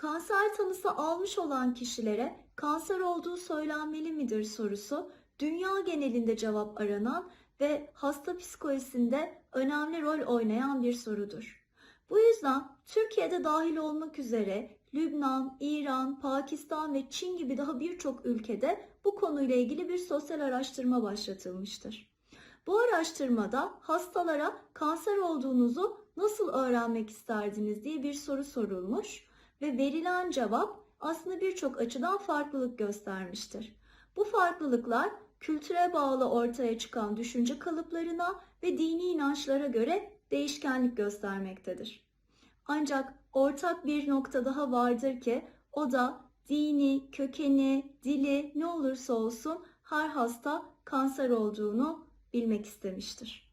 Kanser tanısı almış olan kişilere kanser olduğu söylenmeli midir sorusu dünya genelinde cevap aranan ve hasta psikolojisinde önemli rol oynayan bir sorudur. Bu yüzden Türkiye'de dahil olmak üzere Lübnan, İran, Pakistan ve Çin gibi daha birçok ülkede bu konuyla ilgili bir sosyal araştırma başlatılmıştır. Bu araştırmada hastalara kanser olduğunuzu nasıl öğrenmek isterdiniz diye bir soru sorulmuş ve verilen cevap aslında birçok açıdan farklılık göstermiştir. Bu farklılıklar kültüre bağlı ortaya çıkan düşünce kalıplarına ve dini inançlara göre değişkenlik göstermektedir. Ancak ortak bir nokta daha vardır ki o da dini, kökeni, dili ne olursa olsun her hasta kanser olduğunu bilmek istemiştir.